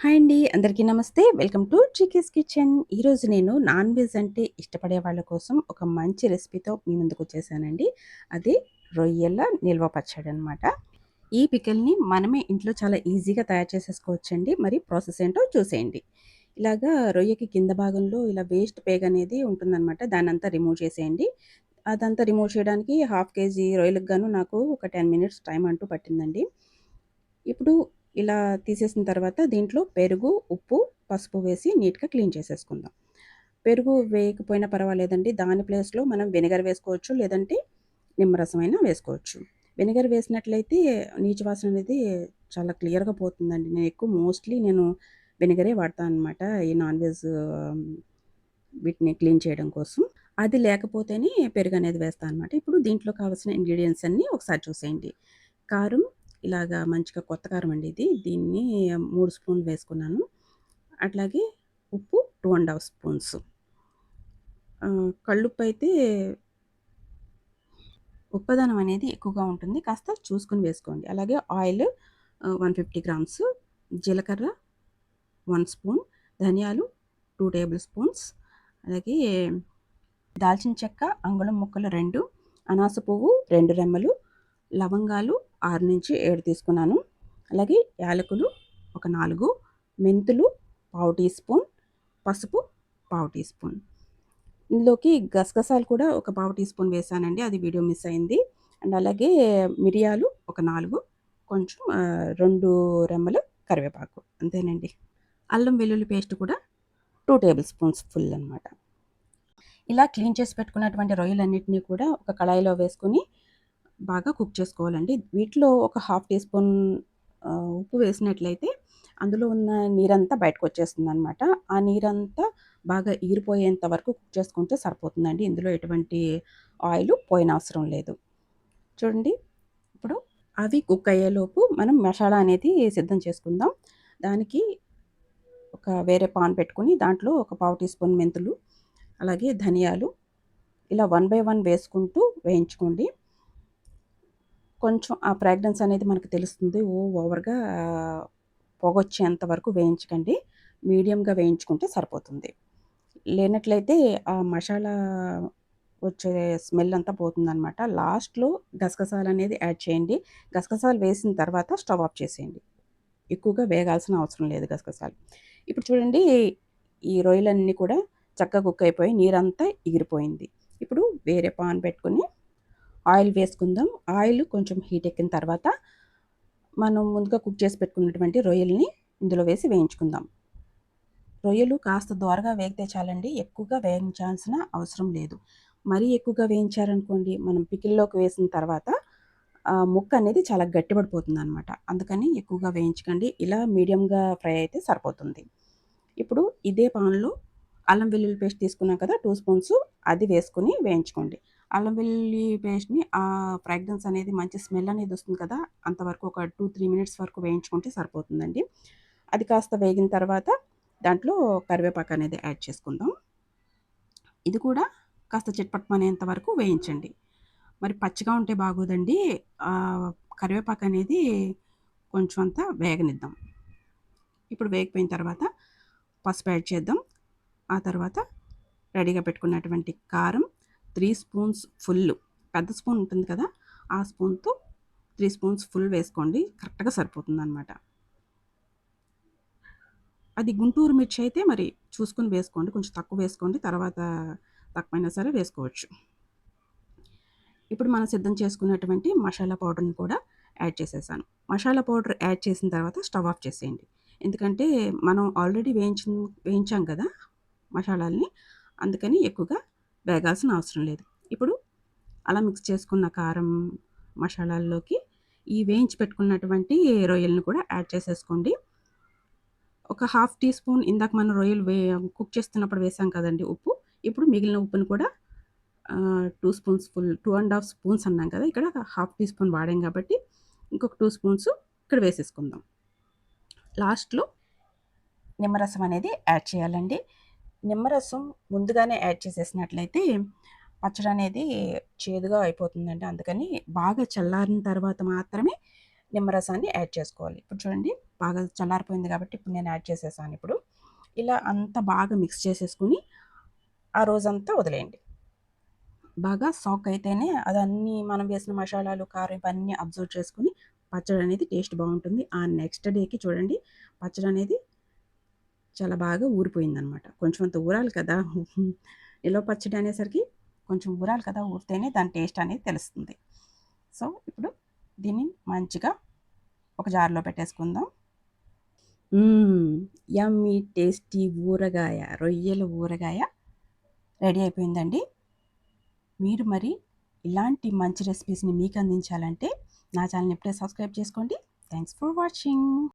Hi అండి. అందరికీ నమస్తే. Welcome to Chikki's kitchen. ఈరోజు నేను నాన్ వెజ్ అంటే ఇష్టపడే వాళ్ళ కోసం ఒక మంచి రెసిపీతో మీ ముందుకు వచ్చేసానండి అది రొయ్యల నిల్వ పచ్చడనమాట. ఈ పికిల్‌ని మనమే ఇంట్లో చాలా ఈజీగా తయారు చేసేసుకోవచ్చండి. మరి ప్రాసెస్ ఏంటో చూసేయండి. ఇలాగా రొయ్యకి కింద భాగంలో ఇలా వేస్ట్ పేగనేది ఉంటుందనమాట. దాన్నంతా రిమూవ్ చేసేయండి. అదంతా రిమూవ్ చేయడానికి హాఫ్ కేజీ రొయ్యలకు గాను నాకు ఒక 10 మినిట్స్ టైం అంటూ పట్టిందండి. ఇప్పుడు ఇలా తీసేసిన తర్వాత దీంట్లో పెరుగు, ఉప్పు, పసుపు వేసి నీట్‌గా క్లీన్ చేసేసుకుందాం. పెరుగు వేయకపోయినా పర్వాలేదండి. దాని ప్లేస్‌లో మనం వెనిగర్ వేసుకోవచ్చు. లేదంటే నిమ్మరసం అయినా వేసుకోవచ్చు. వెనిగర్ వేసినట్లయితే నీచు వాసన అనేది చాలా క్లియర్‌గా పోతుందండి. నేను ఎక్కువ మోస్ట్‌లీ నేను వెనిగరే వాడతాననమాట. ఈ నాన్ వెజ్ వీటిని క్లీన్ చేయడం కోసం. అది లేకపోతేనే పెరుగు అనేది వేస్తాను అనమాట. ఇప్పుడు దీంట్లో కావాల్సిన ఇంగ్రీడియంట్స్ అన్నీ ఒకసారి చూసేయండి. కారం ఇలాగా మంచిగా కొత్త కారం అండి ఇది. దీన్ని మూడు స్పూన్లు వేసుకున్నాను. అట్లాగే ఉప్పు టూ అండ్ హాఫ్ స్పూన్స్. కళ్ళుప్పు అయితే ఉప్పదనం అనేది ఎక్కువగా ఉంటుంది. కాస్త చూసుకొని వేసుకోండి. అలాగే ఆయిల్ వన్ ఫిఫ్టీ గ్రామ్స్, జీలకర్ర వన్ స్పూన్, ధనియాలు టూ టేబుల్ స్పూన్స్, అలాగే దాల్చిన చెక్క అంగుళం ముక్కలు రెండు అనాస పువ్వు రెండు రెమ్మలు, లవంగాలు 6-7 తీసుకున్నాను. అలాగే యాలకులు ఒక నాలుగు మెంతులు పావు టీ స్పూన్, పసుపు పావు టీ స్పూన్. ఇందులోకి గసగసాలు కూడా ఒక పావు టీ స్పూన్ వేసానండి అది వీడియో మిస్ అయింది. అండ్ అలాగే మిరియాలు ఒక నాలుగు కొంచెం రెండు రెమ్మలు కరివేపాకు అంతేనండి. అల్లం వెల్లుల్లి పేస్ట్ కూడా టూ టేబుల్ స్పూన్స్ ఫుల్ అనమాట. ఇలా క్లీన్ చేసి పెట్టుకున్నటువంటి రొయ్యలన్నింటినీ కూడా ఒక కళాయిలో వేసుకుని బాగా కుక్ చేసుకోవాలండి. వీటిలో ఒక హాఫ్ టీ స్పూన్ ఉప్పు వేసినట్లయితే అందులో ఉన్న నీరంతా బయటకొచ్చేస్తుందనమాట. ఆ నీరంతా బాగా ఈరిపోయేంత వరకు కుక్ చేసుకుంటే సరిపోతుందండి. ఇందులో ఎటువంటి ఆయిలు పోయనవసరం లేదు. చూడండి ఇప్పుడు అవి కుక్ అయ్యేలోపు మనం మసాలా అనేది సిద్ధం చేసుకుందాం. దానికి ఒక వేరే పాన్ పెట్టుకొని దాంట్లో ఒక పావు టీ స్పూన్ మెంతులు, అలాగే ధనియాలు ఇలా వన్ బై వన్ వేసుకుంటూ వేయించుకోండి. కొంచెం ఆ ఫ్రాగ్రెన్స్ అనేది మనకు తెలుస్తుంది. ఓ ఓవర్‌గా పొగొచ్చేంత వరకు వేయించకండి. మీడియంగా వేయించుకుంటే సరిపోతుంది. లేనట్లయితే ఆ మసాలా వచ్చే స్మెల్ అంతా పోతుందనమాట. లాస్ట్‌లో గసగసాలు అనేది యాడ్ చేయండి. గసగసాలు వేసిన తర్వాత స్టవ్ ఆఫ్ చేసేయండి. ఎక్కువగా వేగాల్సిన అవసరం లేదు గసగసాలు. ఇప్పుడు చూడండి ఈ రొయ్యలన్నీ కూడా చక్కగా కుక్ అయిపోయి నీరంతా ఎగిరిపోయింది. ఇప్పుడు వేరే పాన్ పెట్టుకొని ఆయిల్ వేసుకుందాం. ఆయిల్ కొంచెం హీట్ ఎక్కిన తర్వాత మనం ముందుగా కుక్ చేసి పెట్టుకున్నటువంటి రొయ్యల్ని ఇందులో వేసి వేయించుకుందాం. రొయ్యలు కాస్త దోరగా వేగితే చాలండి. ఎక్కువగా వేయించాల్సిన అవసరం లేదు. మరీ ఎక్కువగా వేయించారనుకోండి మనం పికిల్‌లోకి వేసిన తర్వాత ముక్క అనేది చాలా గట్టిపడిపోతుందనమాట. అందుకని ఎక్కువగా వేయించకండి. ఇలా మీడియంగా ఫ్రై అయితే సరిపోతుంది. ఇప్పుడు ఇదే పాన్‌లో అల్లం వెల్లుల్లి పేస్ట్ తీసుకున్నాం కదా! టూ స్పూన్స్ అది వేసుకొని వేయించుకోండి. అల్లం వెల్లుల్లి పేస్ట్‌ని ఆ ఫ్రాగ్రెన్స్ అనేది మంచి స్మెల్ అనేది వస్తుంది కదా! అంతవరకు ఒక 2, 3 మినిట్స్ వరకు వేయించుకుంటే సరిపోతుందండి. అది కాస్త వేగిన తర్వాత దాంట్లో కరివేపాకు అనేది యాడ్ చేసుకుందాం. ఇది కూడా కాస్త చిట్పట్మనేంత వరకు వేయించండి. మరి పచ్చిగా ఉంటే బాగోదండి. కరివేపాకు అనేది కొంచెం అంతా వేగనిద్దాం. ఇప్పుడు వేగిపోయిన తర్వాత పసుపు యాడ్ చేద్దాం. ఆ తర్వాత రెడీగా పెట్టుకున్నటువంటి కారం త్రీ స్పూన్స్ ఫుల్ పెద్ద స్పూన్ ఉంటుంది కదా! ఆ స్పూన్‌తో త్రీ స్పూన్స్ ఫుల్ వేసుకోండి. కరెక్ట్‌గా సరిపోతుందనమాట. అది గుంటూరు మిర్చి అయితే మరి చూసుకొని వేసుకోండి. కొంచెం తక్కువ వేసుకోండి. తర్వాత తక్కువైనా సరే వేసుకోవచ్చు. ఇప్పుడు మనం సిద్ధం చేసుకున్నటువంటి మసాలా పౌడర్‌ని కూడా యాడ్ చేసేసాను. మసాలా పౌడర్ యాడ్ చేసిన తర్వాత స్టవ్ ఆఫ్ చేసేయండి. ఎందుకంటే మనం ఆల్రెడీ వేయించిన వేయించాం కదా! మసాలాల్ని. అందుకని ఎక్కువగా వేగాల్సిన అవసరం లేదు. ఇప్పుడు అలా మిక్స్ చేసుకున్న కారం, మసాలాల్లోకి ఈ వేయించి పెట్టుకున్నటువంటి రొయ్యలను కూడా యాడ్ చేసేసుకోండి. ఒక హాఫ్ టీ స్పూన్ ఇందాక మనం రొయ్యలు వే కుక్ చేస్తున్నప్పుడు వేసాం కదండి ఉప్పు. ఇప్పుడు మిగిలిన ఉప్పుని కూడా two spoons full two and half spoons అన్నాం కదా! ఇక్కడ హాఫ్ టీ స్పూన్ వాడాం కాబట్టి ఇంకొక టూ స్పూన్స్ ఇక్కడ వేసేసుకుందాం. లాస్ట్‌లో నిమ్మరసం అనేది యాడ్ చేయాలండి. నిమ్మరసం ముందుగానే యాడ్ చేసేసినట్లయితే పచ్చడి అనేది చేదుగా అయిపోతుందండి. అందుకని బాగా చల్లారిన తర్వాత మాత్రమే నిమ్మరసాన్ని యాడ్ చేసుకోవాలి. ఇప్పుడు చూడండి బాగా చల్లారిపోయింది కాబట్టి ఇప్పుడు నేను యాడ్ చేసేసాను ఇప్పుడు ఇలా అంతా బాగా మిక్స్ చేసేసుకుని ఆ రోజంతా వదిలేయండి బాగా సాక్ అయితేనే అదన్నీ మనం వేసిన మసాలాలు కారం ఇవన్నీ అబ్జర్వ్ చేసుకుని పచ్చడి అనేది టేస్ట్ బాగుంటుంది ఆ నెక్స్ట్ డేకి చూడండి పచ్చడి అనేది చాలా బాగా ఊరిపోయిందనమాట. కొంచెం అంత ఊరాలి కదా. ఎల్లో పచ్చడి అనేసరికి కొంచెం ఊరాలి కదా ఊరితేనే దాని టేస్ట్ అనేది తెలుస్తుంది. సో ఇప్పుడు దీన్ని మంచిగా ఒక జార్లో పెట్టేసుకుందాం. యమ్మీ టేస్టీ ఊరగాయ రొయ్యల ఊరగాయ రెడీ అయిపోయిందండి. మీరు మరి ఇలాంటి మంచి రెసిపీస్ని మీకు అందించాలంటే నా ఛానల్ని ఎప్పుడే సబ్స్క్రైబ్ చేసుకోండి. Thanks for watching